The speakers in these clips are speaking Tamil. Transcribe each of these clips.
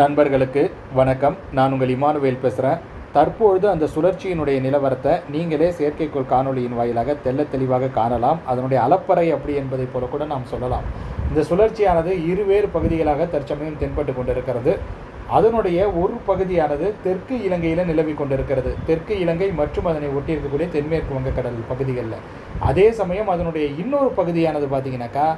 நண்பர்களுக்கு வணக்கம். நான் உங்கள் இமானுவேல் பேசுகிறேன் தற்பொழுது அந்த சுழற்சியினுடைய நிலவரத்தை நீங்களே செயற்கைக்கோள் காணொளியின் வாயிலாக தெள்ளத் தெளிவாக காணலாம். அதனுடைய அலப்பறை அப்படி என்பதைப் போல கூட நாம் சொல்லலாம். இந்த சுழற்சியானது இருவேறு பகுதிகளாக தற்சமயம் தென்பட்டு கொண்டிருக்கிறது. அதனுடைய ஒரு பகுதியானது தெற்கு இலங்கையில் நிலவி கொண்டிருக்கிறது. தெற்கு இலங்கை மற்றும் அதனை ஒட்டி இருக்கக்கூடிய தென்மேற்கு வங்கக்கடல் பகுதிகளில். அதே சமயம் அதனுடைய இன்னொரு பகுதியானது பார்த்தீங்கன்னாக்கா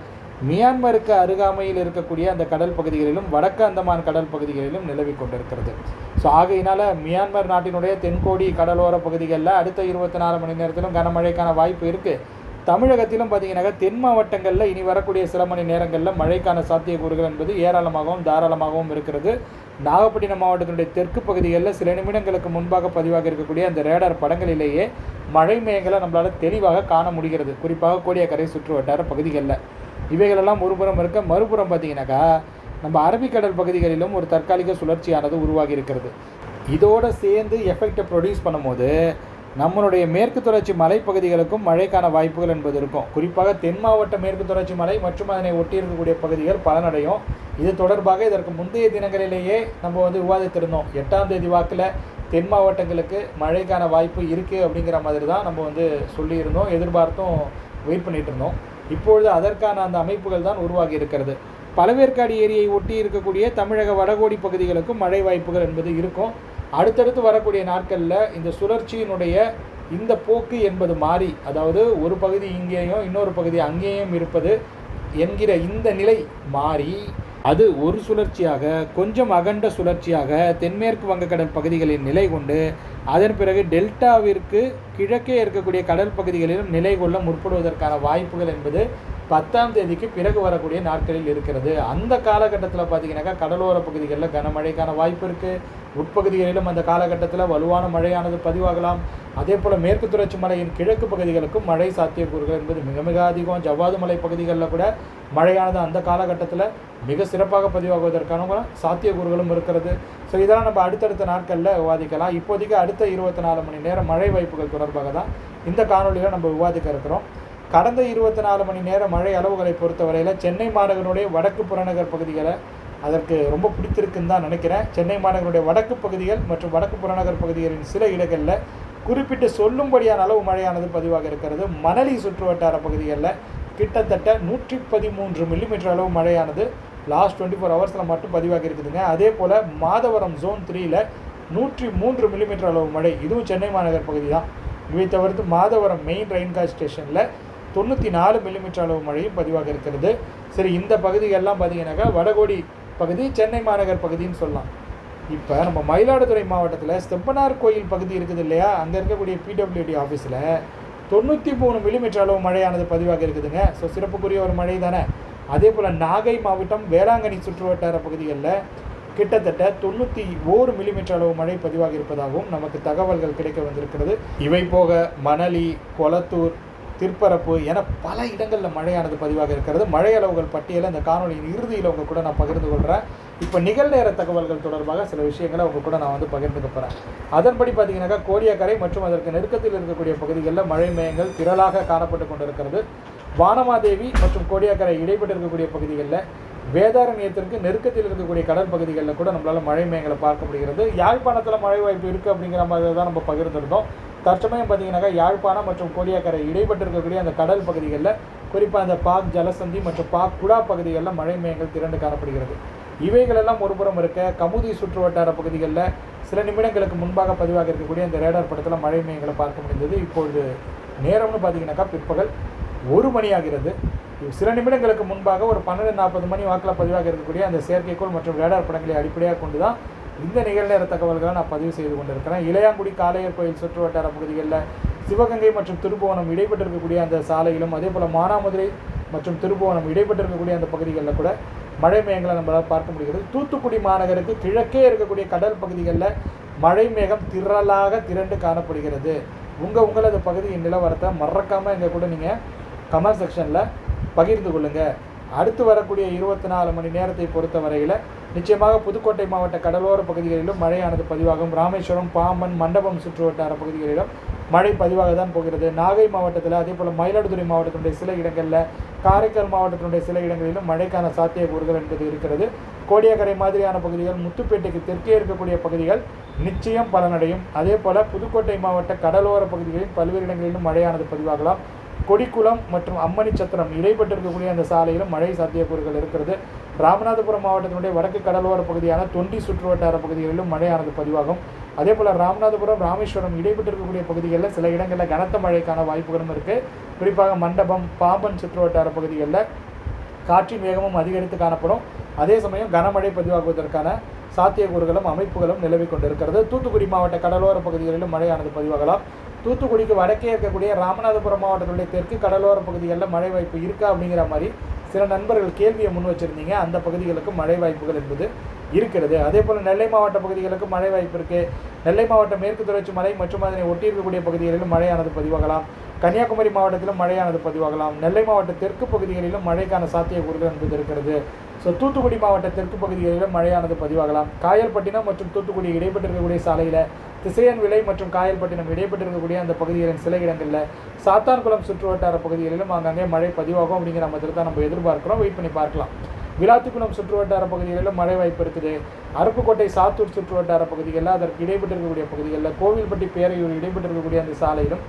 மியான்மருக்கு அருகாமையில் இருக்கக்கூடிய அந்த கடல் பகுதிகளிலும் வடக்கு அந்தமான் கடல் பகுதிகளிலும் நிலவி கொண்டிருக்கிறது. ஸோ ஆகையினால மியான்மர் நாட்டினுடைய தென்கோடி கடலோர பகுதிகளில் அடுத்த இருபத்தி நாலு மணி நேரத்திலும் கனமழைக்கான வாய்ப்பு இருக்குது தமிழகத்திலும் பார்த்தீங்கன்னாக்கா தென் மாவட்டங்களில் இனி வரக்கூடிய சில மணி நேரங்களில் மழைக்கான சாத்தியக்கூறுகள் என்பது ஏராளமாகவும் தாராளமாகவும் இருக்கிறது. நாகப்பட்டினம் மாவட்டத்தினுடைய தெற்கு பகுதிகளில் சில நிமிடங்களுக்கு முன்பாக பதிவாக இருக்கக்கூடிய அந்த ரேடார் படங்களிலேயே மழை மேகங்களை நம்மளால் தெளிவாக காண முடிகிறது. குறிப்பாக கோடியக்கரை சுற்று வட்டார பகுதிகளில். இவைகளெல்லாம் ஒருபுறம் இருக்க மறுபுறம் பார்த்தீங்கன்னாக்கா நம்ம அரபிக்கடல் பகுதிகளிலும் ஒரு தற்காலிக சுழற்சியானது உருவாகி இருக்கிறது. இதோடு சேர்ந்து எஃபெக்டை ப்ரொடியூஸ் பண்ணும்போது நம்மளுடைய மேற்கு தொடர்ச்சி மலைப்பகுதிகளுக்கும் மழைக்கான வாய்ப்புகள் என்பது இருக்கும். குறிப்பாக தென் மாவட்ட மேற்கு தொடர்ச்சி மலை மற்றும் அதனை ஒட்டி இருக்கக்கூடிய பகுதிகள் பலனடையும். இது தொடர்பாக இதற்கு முந்தைய தினங்களிலேயே நம்ம வந்து விவாதித்திருந்தோம். எட்டாம் தேதி வாக்கில் தென் மாவட்டங்களுக்கு மழைக்கான வாய்ப்பு இருக்குது அப்படிங்கிற மாதிரி தான் நம்ம வந்து சொல்லியிருந்தோம் எதிர்பார்த்தும் வெயிட் பண்ணிகிட்டு இருந்தோம். இப்பொழுது அதற்கான அந்த அமைப்புகள் தான் உருவாகி இருக்கிறது. பழவேற்காடு ஏரியை ஒட்டி இருக்கக்கூடிய தமிழக வடகோடி பகுதிகளுக்கும் மழை வாய்ப்புகள் என்பது இருக்கும். அடுத்தடுத்து வரக்கூடிய நாட்களில் இந்த சுழற்சியினுடைய இந்த போக்கு என்பது மாறி அதாவது ஒரு பகுதி இங்கேயும் இன்னொரு பகுதி அங்கேயும் இருப்பது என்கிற இந்த நிலை மாறி அது ஒரு சுழற்சியாக கொஞ்சம் அகண்ட சுழற்சியாக தென்மேற்கு வங்கக்கடல் பகுதிகளில் நிலை கொண்டு அதன் பிறகு டெல்டாவிற்கு கிழக்கே இருக்கக்கூடிய கடல் பகுதிகளிலும் நிலை கொள்ள முற்படுவதற்கான வாய்ப்புகள் என்பது பத்தாம் தேதிக்கு பிறகு வரக்கூடிய நாட்களில் இருக்கிறது. அந்த காலகட்டத்தில் பார்த்தீங்கன்னாக்கா கடலோர பகுதிகளில் கனமழைக்கான வாய்ப்பு இருக்குது உட்பகுதிகளிலும் அந்த காலகட்டத்தில் வலுவான மழையானது பதிவாகலாம். அதே போல் மேற்கு தொடர்ச்சி மலையின் கிழக்கு பகுதிகளுக்கும் மழை சாத்தியக்கூறுகள் என்பது மிக மிக அதிகம். ஜவ்வாது மலை பகுதிகளில் கூட மழையானது அந்த காலகட்டத்தில் மிக சிறப்பாக பதிவாகுவதற்கான சாத்தியக்கூறுகளும் இருக்கிறது. ஸோ இதெல்லாம் நம்ம அடுத்தடுத்த நாட்களில் விவாதிக்கலாம். இப்போதைக்கு அடுத்த இருபத்தி நாலு மணி நேரம் மழை வாய்ப்புகள் தொடர்பாக தான் இந்த காணொலியில் நம்ம விவாதிக்க இருக்கிறோம். கடந்த இருபத்தி நாலு மணி நேர மழை அளவுகளை பொறுத்தவரையில் சென்னை மாநகருடைய வடக்கு புறநகர் பகுதிகளை அதற்கு ரொம்ப பிடித்திருக்குன்னு தான் நினைக்கிறேன். சென்னை மாநகருடைய வடக்கு பகுதிகள் மற்றும் வடக்கு புறநகர் பகுதிகளின் சில இடங்களில் குறிப்பிட்டு சொல்லும்படியான அளவு மழையானது பதிவாக இருக்கிறது. மணலி சுற்றுவட்டார பகுதிகளில் கிட்டத்தட்ட நூற்றி பதிமூன்று மில்லிமீட்டர் அளவு மழையானது லாஸ்ட் டுவெண்ட்டி ஃபோர் ஹவர்ஸில் மட்டும் பதிவாக இருக்குதுங்க. அதே போல் மாதவரம் ஜோன் த்ரீயில் நூற்றி மூன்று மில்லிமீட்டர் அளவு மழை. இதுவும் சென்னை மாநகர் பகுதி தான். இவை தவிர்த்து மாதவரம் மெயின் ரெயின்காஸ்ட் ஸ்டேஷனில் தொண்ணூற்றி நாலு மில்லிமீட்டர் அளவு மழையும் பதிவாக இருக்கிறது. சரி இந்த பகுதிகள்லாம் பார்த்தீங்கன்னாக்கா வடகோடி பகுதி சென்னை மாநகர் பகுதின்னு சொல்லலாம். இப்போ நம்ம மயிலாடுதுறை மாவட்டத்தில் செப்பனார் கோயில் பகுதி இருக்குது இல்லையா? அங்கே இருக்கக்கூடிய பிடபிள்யூடி ஆஃபீஸில் தொண்ணூற்றி மூணு மில்லிமீட்டர் அளவு மழையானது பதிவாக இருக்குதுங்க. ஸோ சிறப்புக்குரிய ஒரு மழை தானே. அதே போல் நாகை மாவட்டம் வேளாங்கண்ணி சுற்றுவட்டார பகுதிகளில் கிட்டத்தட்ட தொண்ணூற்றி ஓரு மில்லிமீட்டர் அளவு மழை பதிவாக இருப்பதாகவும் நமக்கு தகவல்கள் கிடைக்க வந்திருக்கிறது. இவை போக மணலி கொளத்தூர் திருப்பரப்பு என பல இடங்களில் மழையானது பதிவாக இருக்கிறது. மழை அளவுகள் பட்டியலை இந்த காணொலியின் இறுதியில் உங்கள் கூட நான் பகிர்ந்து கொள்கிறேன் இப்போ நிகழ்நேர தகவல்கள் தொடர்பாக சில விஷயங்களை உங்கள் கூட நான் வந்து பகிர்ந்துக்க போகிறேன் அதன்படி பார்த்தீங்கன்னாக்கா கோடியக்கரை மற்றும் அதற்கு நெருக்கத்தில் இருக்கக்கூடிய பகுதிகளில் மழை மேயங்கள் திரளாக காணப்பட்டு கொண்டிருக்கிறது. வானமாதேவி மற்றும் கோடியாக்கரை இடைப்பட்டு இருக்கக்கூடிய பகுதிகளில் வேதாரண்யத்திற்கு நெருக்கத்தில் இருக்கக்கூடிய கடல் பகுதிகளில் கூட நம்மளால் மழை மேகங்களை பார்க்க முடிகிறது. யாழ்ப்பாணத்தில் மழை வாய்ப்பு இருக்குது அப்படிங்கிற மாதிரி தான் நம்ம பகிர்ந்துருந்தோம். தற்சமயம் பார்த்தீங்கன்னாக்கா யாழ்ப்பாணம் மற்றும் கோடியாக்கரை இடைப்பட்டு இருக்கக்கூடிய அந்த கடல் பகுதிகளில் குறிப்பாக அந்த பாக் ஜலசந்தி மற்றும் பாக் குழா பகுதிகளில் மழை மேகங்கள் திரண்டு காணப்படுகிறது. இவைகளெல்லாம் ஒருபுறம் இருக்க கமுதி சுற்று வட்டார பகுதிகளில் சில நிமிடங்களுக்கு முன்பாக பதிவாக இருக்கக்கூடிய அந்த ரேடார் படத்தில் மழை மேகங்களை பார்க்க முடிந்தது. இப்பொழுது நேரம்னு பார்த்தீங்கன்னாக்கா பிற்பகல் ஒரு மணி ஆகிறது. சில நிமிடங்களுக்கு முன்பாக ஒரு பன்னெண்டு நாற்பது மணி வாக்கில் பதிவாக இருக்கக்கூடிய அந்த செயற்கைக்கோள் மற்றும் ரேடார் படங்களை அடிப்படையாக கொண்டு தான் இந்த நிகழ்நேர தகவல்களை நான் பதிவு செய்து கொண்டிருக்கிறேன். இளையாங்குடி காளையர் கோயில் சுற்று வட்டார பகுதிகளில் சிவகங்கை மற்றும் திருப்புவனம் இடைப்பட்டிருக்கக்கூடிய அந்த சாலையிலும் அதே போல் மானாமதுரை மற்றும் திருப்புவனம் இடைப்பட்டிருக்கக்கூடிய அந்த பகுதிகளில் கூட மழை மேகங்களை நம்மளால் பார்க்க முடிகிறது. தூத்துக்குடி மாநகருக்கு கிழக்கே இருக்கக்கூடிய கடல் பகுதிகளில் மழை மேகம் திரளாக திரண்டு காணப்படுகிறது. உங்கள் உங்களது பகுதியின் நிலவரத்தை மறக்காமல் எங்கள் கூட நீங்கள் கமெண்ட் செக்ஷனில் பகிர்ந்து கொள்ளுங்கள் அடுத்து வரக்கூடிய இருபத்தி நாலு மணி நேரத்தை பொறுத்த வரையில் நிச்சயமாக புதுக்கோட்டை மாவட்ட கடலோர பகுதிகளிலும் மழையானது பதிவாகும். ராமேஸ்வரம் பாம்பன் மண்டபம் சுற்றுவட்டார பகுதிகளிலும் மழை பதிவாக தான் போகிறது. நாகை மாவட்டத்தில் அதே போல் மயிலாடுதுறை மாவட்டத்தினுடைய சில இடங்களில் காரைக்கால் மாவட்டத்தினுடைய சில இடங்களிலும் மழைக்கான சாத்தியக்கூறுகள் என்பது இருக்கிறது. கோடியக்கரை மாதிரியான பகுதிகள் முத்துப்பேட்டைக்கு தெற்கே இருக்கக்கூடிய பகுதிகள் நிச்சயம் பலனடையும். அதே போல் புதுக்கோட்டை மாவட்ட கடலோர பகுதிகளில் பல்வேறு இடங்களிலும் மழையானது பதிவாகலாம். கொடிக்குளம் மற்றும் அம்மணி சத்திரம் இடைப்பட்டு இருக்கக்கூடிய அந்த சாலையிலும் மழை சாத்தியக்கூறுகள் இருக்கிறது. ராமநாதபுரம் மாவட்டத்தினுடைய வடக்கு கடலோர பகுதியான தொண்டி சுற்றுவட்டார பகுதிகளிலும் மழையானது பதிவாகும். அதே போல் ராமநாதபுரம் ராமேஸ்வரம் இடைப்பட்டு இருக்கக்கூடிய பகுதிகளில் சில இடங்களில் கனத்த மழைக்கான வாய்ப்புகளும் இருக்குது குறிப்பாக மண்டபம் பாம்பன் சுற்றுவட்டார பகுதிகளில் காற்றின் வேகமும் அதிகரித்து காணப்படும். அதே சமயம் கனமழை பதிவாகுவதற்கான சாத்தியக்கூறுகளும் அமைப்புகளும் நிலவி கொண்டிருக்கிறது. தூத்துக்குடி மாவட்ட கடலோர பகுதிகளிலும் மழையானது பதிவாகலாம். தூத்துக்குடிக்கு வடக்கே இருக்கக்கூடிய ராமநாதபுரம் மாவட்டத்துடைய தெற்கு கடலோர பகுதிகளில் மழை வாய்ப்பு இருக்கா அப்படிங்கிற மாதிரி சில நண்பர்கள் கேள்வியை முன் வச்சுருந்தீங்க. அந்த பகுதிகளுக்கு மழை வாய்ப்புகள் என்பது இருக்கிறது. அதே போல் நெல்லை மாவட்ட பகுதிகளுக்கு மழை வாய்ப்பு இருக்குது நெல்லை மாவட்ட மேற்கு தொடர்ச்சி மலை மற்றும் அதனை ஒட்டி இருக்கக்கூடிய பகுதிகளிலும் மழையானது பதிவாகலாம். கன்னியாகுமரி மாவட்டத்திலும் மழையானது பதிவாகலாம். நெல்லை மாவட்ட தெற்கு பகுதிகளிலும் மழைக்கான சாத்தியக்கூறுகள் என்பது இருக்கிறது. ஸோ தூத்துக்குடி மாவட்ட தெற்கு பகுதிகளிலும் மழையானது பதிவாகலாம். காயல்பட்டினம் மற்றும் தூத்துக்குடி இடைப்பட்டிருக்கக்கூடிய சாலையில் திசையன் விலை மற்றும் காயல்பட்டினம் இடைப்பட்டிருக்கக்கூடிய அந்த பகுதிகளின் சில இடங்களில் சாத்தான்குளம் சுற்றுவட்டார பகுதிகளிலும் அங்கங்கே மழை பதிவாகும் அப்படிங்கிற மாதிரி தான் நம்ம எதிர்பார்க்குறோம். வெயிட் பண்ணி பார்க்கலாம். விளாத்துக்குளம் சுற்றுவட்டார பகுதிகளிலும் மழை வாய்ப்பு இருக்குது. அருப்புக்கோட்டை சாத்தூர் சுற்றுவட்டார பகுதிகளில் அதற்கு இடைப்பட்டிருக்கக்கூடிய பகுதிகளில் கோவில்பட்டி பேரையூர் இடைப்பட்டிருக்கக்கூடிய அந்த சாலையிலும்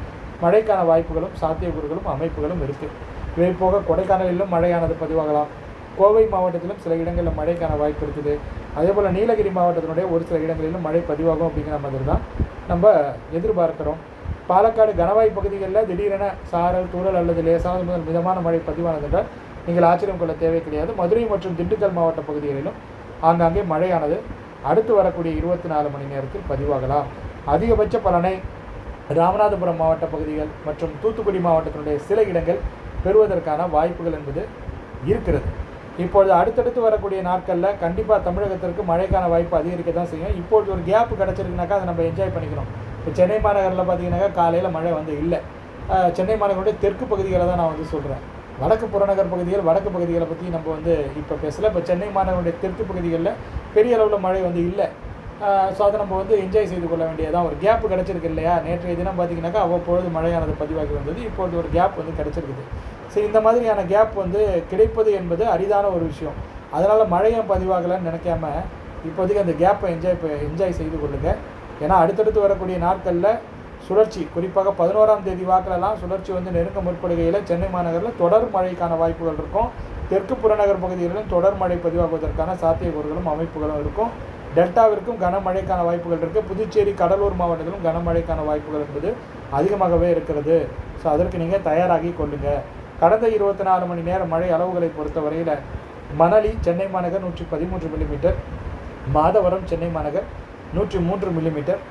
மழைக்கான வாய்ப்புகளும் சாத்தியக்கூறுகளும் அமைப்புகளும் இருக்குது இவை போக கொடைக்கானலிலும் மழையானது பதிவாகலாம். கோவை மாவட்டத்திலும் சில இடங்களில் மழைக்கான வாய்ப்பு இருக்குது. அதே போல் நீலகிரி மாவட்டத்தினுடைய ஒரு சில இடங்களிலும் மழை பதிவாகும் அப்படிங்கிற மாதிரி தான் நம்ம எதிர்பார்க்கிறோம். பாலக்காடு கனவாய் பகுதிகளில் திடீரென சாரல் தூறல் அல்லது லேசானது முதல் மிதமான மழை பதிவானது என்றால் நீங்கள் ஆச்சரியம் கொள்ள தேவை கிடையாது. மதுரை மற்றும் திண்டுக்கல் மாவட்ட பகுதிகளிலும் ஆங்காங்கே மழையானது. அடுத்து வரக்கூடிய இருபத்தி நாலு மணி நேரத்தில் பதிவாகலாம். அதிகபட்ச பலனை ராமநாதபுரம் மாவட்ட பகுதிகள் மற்றும் தூத்துக்குடி மாவட்டத்தினுடைய சில இடங்கள் பெறுவதற்கான வாய்ப்புகள் என்பது இருக்கிறது. இப்பொழுது அடுத்தடுத்து வரக்கூடிய நாட்களில் கண்டிப்பாக தமிழகத்திற்கு மழைக்கான வாய்ப்பு அதிகரிக்க தான் செய்யும். இப்பொழுது ஒரு கேப் கிடச்சிருக்குனாக்கா அதை நம்ம என்ஜாய் பண்ணிக்கணும் இப்போ சென்னை மாநகரில் பார்த்தீங்கன்னாக்கா காலையில் மழை வந்து இல்லை. சென்னை மாநகருடைய தெற்கு பகுதிகளை தான் நான் வந்து சொல்கிறேன் வடக்கு புறநகர் பகுதிகள் வடக்கு பகுதிகளை பற்றி நம்ம வந்து இப்போ பேசலை. இப்போ சென்னை மாநகருடைய தெற்கு பகுதிகளில் பெரிய அளவில் மழை வந்து இல்லை. ஸோ அதை நம்ம வந்து என்ஜாய் செய்து கொள்ள வேண்டியதான் ஒரு கேப் கிடச்சிருக்கு இல்லையா? நேற்றைய தினம் பார்த்தீங்கன்னாக்கா அவ்வப்பொழுது மழையானது பதிவாகி வந்தது. இப்பொழுது ஒரு கேப் வந்து கிடச்சிருக்குது. ஸோ இந்த மாதிரியான கேப் வந்து கிடைப்பது என்பது அரிதான ஒரு விஷயம். அதனால் மழையும் பதிவாகலைன்னு நினைக்காம இப்போதைக்கு அந்த கேப்பை என்ஜாய் என்ஜாய் செய்து கொள்ளுங்கள் ஏன்னா அடுத்தடுத்து வரக்கூடிய நாட்களில் சுழற்சி குறிப்பாக பதினோராம் தேதி வாக்கிலலாம் சுழற்சி வந்து நெருங்க முற்படுகையில் சென்னை மாநகரில் தொடர் மழைக்கான வாய்ப்புகள் இருக்கும். தெற்கு புறநகர் பகுதிகளிலும் தொடர் மழை பதிவாகுவதற்கான சாத்தியக்கூறுகளும் அமைப்புகளும் இருக்கும். டெல்டாவிற்கும் கனமழைக்கான வாய்ப்புகள் இருக்குது புதுச்சேரி கடலூர் மாவட்டத்திலும் கனமழைக்கான வாய்ப்புகள் என்பது அதிகமாகவே இருக்கிறது. ஸோ அதற்கு நீங்கள் தயாராகி கொள்ளுங்கள் கடந்த இருபத்தி நாலு மணி நேர மழை அளவுகளை பொறுத்தவரையில் மணலி சென்னை மாநகர் நூற்றி பதிமூன்று மில்லிமீட்டர் மாதவரம் சென்னை மாநகர் நூற்றி மூன்று மில்லிமீட்டர்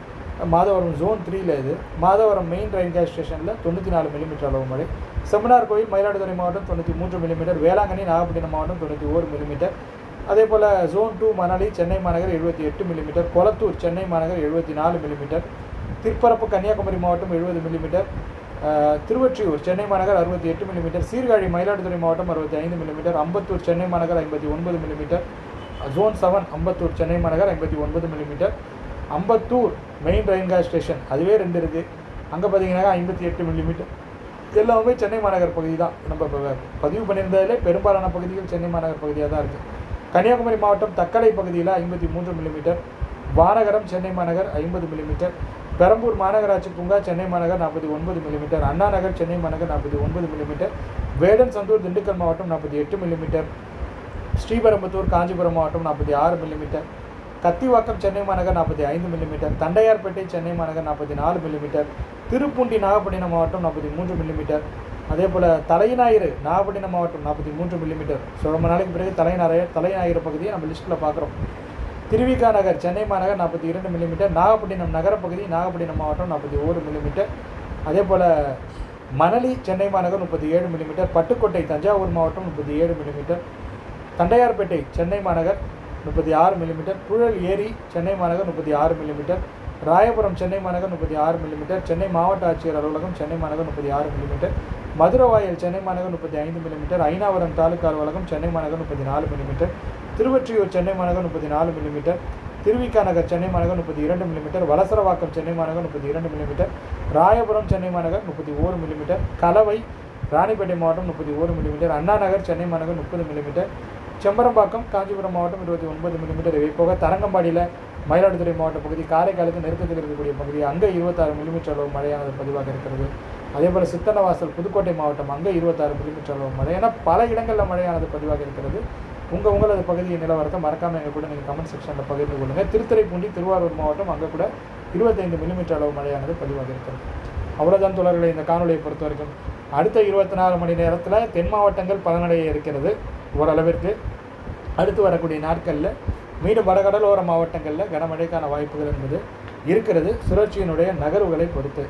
மாதவரம் ஜோன் த்ரீல இது மாதவரம் மெயின் ரயில்வே ஸ்டேஷனில் தொண்ணூற்றி நாலு மில்லிமீட்டர் அளவு மழை செம்மனார் கோயில் மயிலாடுதுறை மாவட்டம் தொண்ணூற்றி மூன்று மில்லிமீட்டர் வேளாங்கண்ணி நாகப்பட்டினம் மாவட்டம் தொண்ணூற்றி ஓரு மில்லிமீட்டர் அதே போல் ஜோன் டூ மணலி சென்னை மாநகர் எழுபத்தி எட்டு மில்லிமீட்டர் கொளத்தூர் சென்னை மாநகர் எழுபத்தி நாலு மில்லிமீட்டர் திருப்பரப்பு கன்னியாகுமரி மாவட்டம் எழுபது மில்லிமீட்டர் திருவொற்றியூர் சென்னை மாநகர் அறுபத்தி எட்டு மில்லிமீட்டர் சீர்காழி மயிலாடுதுறை மாவட்டம் அறுபத்தி ஐந்து மில்லிமீட்டர் அம்பத்தூர் சென்னை மாநகர் ஐம்பத்தி ஒன்பது millimetre zone seven Ambattur Chennai மாநகர் ஐம்பத்தி ஒன்பது millimetre Ambattur main railway station அதுவே ரெண்டு இருக்குது அங்கே பார்த்தீங்கன்னா ஐம்பத்தி எட்டு மில்லிமீட்டர் எல்லாமே சென்னை மாநகர் பகுதி தான். நம்ம இப்ப பதிவு பண்ணியிருந்ததிலே பெரும்பாலான பகுதிகள் சென்னை மாநகர் பகுதியாக தான் இருக்குது கன்னியாகுமரி மாவட்டம் தக்கலை பகுதியில் ஐம்பத்தி மூன்று மில்லிமீட்டர் வானகரம் சென்னை மாநகர் ஐம்பது மில்லிமீட்டர் பெரம்பூர் மாநகராட்சி பூங்கா சென்னை மாநகர் நாற்பத்தி ஒன்பது மில்லிமீட்டர் அண்ணா நகர் சென்னை மாநகர் நாற்பத்தி ஒன்பது மில்லிமீட்டர் வேடன் சந்தூர் திண்டுக்கல் மாவட்டம் நாற்பத்தி எட்டு மில்லிமீட்டர் ஸ்ரீபெரும்புத்தூர் காஞ்சிபுரம் மாவட்டம் நாற்பத்தி ஆறு மில்லிமீட்டர் கத்திவாக்கம் சென்னை மாநகர் நாற்பத்தி ஐந்து மில்லிமீட்டர் தண்டையார்பேட்டை சென்னை மாநகர் நாற்பத்தி நாலு மில்லிமீட்டர் திருப்பூண்டி நாகப்பட்டினம் மாவட்டம் நாற்பத்தி மூன்று மில்லிமீட்டர் அதே போல் தலைநாயிறு நாகப்பட்டினம் மாவட்டம் நாற்பத்தி மூன்று மில்லிமீட்டர் ஸோ ரொம்ப நாளைக்கு பிறகு தலைநாயர் தலைநாயிறு பகுதியை நம்ம லிஸ்ட்டில் பார்க்குறோம். திருவிகா நகர் சென்னை மாநகர் நாற்பத்தி இரண்டு மில்லிமீட்டர் நாகப்பட்டினம் நகரப்பகுதி நாகப்பட்டினம் மாவட்டம் நாற்பத்தி ஓரு மில்லிமீட்டர் அதே போல் மணலி சென்னை மாநகர் முப்பத்தி ஏழு மில்லிமீட்டர் பட்டுக்கோட்டை தஞ்சாவூர் மாவட்டம் முப்பத்தி ஏழு மில்லிமீட்டர் தண்டையார்பேட்டை சென்னை மாநகர் முப்பத்தி ஆறு மில்லிமீட்டர் புழல் ஏரி சென்னை மாநகர் முப்பத்தி ஆறு மில்லிமீட்டர் ராயபுரம் சென்னை மாநகர் முப்பத்தி ஆறு மில்லிமீட்டர் சென்னை மாவட்ட ஆட்சியர் அலுவலகம் சென்னை மாநகர் முப்பத்தி ஆறு மில்லிமீட்டர் மதுரவாயல் சென்னை மாநகர் முப்பத்தி ஐந்து மில்லிமீட்டர் ஐனாவரம் தாலுகா அலுவலகம் சென்னை மாநகர் முப்பத்தி நாலு மில்லிமீட்டர் திருவொற்றியூர் சென்னை மாநகர் முப்பத்தி நாலு மில்லிமீட்டர் திருவிக்கா நகர் சென்னை மாநகர் முப்பத்தி இரண்டு மில்லிமீட்டர் வலசரவாக்கம் சென்னை மாநகர் முப்பத்தி இரண்டு மில்லிமீட்டர் ராயபுரம் சென்னை மாநகர் முப்பத்தி ஓரு மில்லிமீட்டர் கலவை ராணிப்பேட்டை மாவட்டம் முப்பத்தி ஓரு மில்லிமீட்டர் அண்ணா நகர் சென்னை மாநகர் முப்பது மில்லிமீட்டர் செம்பரம்பாக்கம் காஞ்சிபுரம் மாவட்டம் இருபத்தி ஒன்பது மில்லிமீட்டர் இவை போக தரங்கம்பாடியில் மயிலாடுதுறை மாவட்ட பகுதி காரைக்காலுக்கு நெருக்கத்தில் இருக்கக்கூடிய பகுதி அங்கே இருபத்தாறு மில்லிமீட்டர் அளவு மழையானது பதிவாக இருக்கிறது. அதே போல் சித்தனவாசல் புதுக்கோட்டை மாவட்டம் அங்கே இருபத்தாறு மில்லிமீட்டர் அளவு மழை. ஏன்னா பல இடங்களில் மழையானது பதிவாக இருக்கிறது. உங்கள் உங்களது பகுதியின் நிலவரத்தை மறக்காமல் எங்கள் கூட நீங்கள் கமெண்ட் செக்ஷனில் பகிர்ந்து கொள்ளுங்கள் திருத்துறைப்பூண்டி திருவாரூர் மாவட்டம் அங்கே கூட இருபத்தைந்து மில்லிமீட்டர் அளவு மழையானது பதிவாக இருக்கிறது. அவ்வளோதான் தொடர்களை இந்த காணொலியை பொறுத்த வரைக்கும். அடுத்த இருபத்தி நாலு மணி நேரத்தில் தென் மாவட்டங்கள் பலனடைய இருக்கிறது ஓரளவிற்கு. அடுத்து வரக்கூடிய நாட்களில் மீண்டும் வடகடலோர மாவட்டங்களில் கனமழைக்கான வாய்ப்புகள் என்பது இருக்கிறது. சுழற்சியினுடைய நகர்வுகளை பொறுத்து.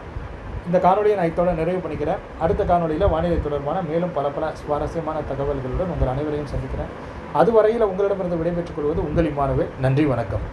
இந்த காணொலியை நான் இத்தோட நிறைவு பண்ணிக்கிறேன். அடுத்த காணொலியில் வானிலை தொடர்பான மேலும் பல பல சுவாரஸ்யமான தகவல்களுடன் உங்கள் அனைவரையும் சந்திக்கிறேன். அதுவரையில் உங்களிடமிருந்து விடைபெற்றுக் கொள்வது உங்கள் இம்மானுவே நன்றி வணக்கம்.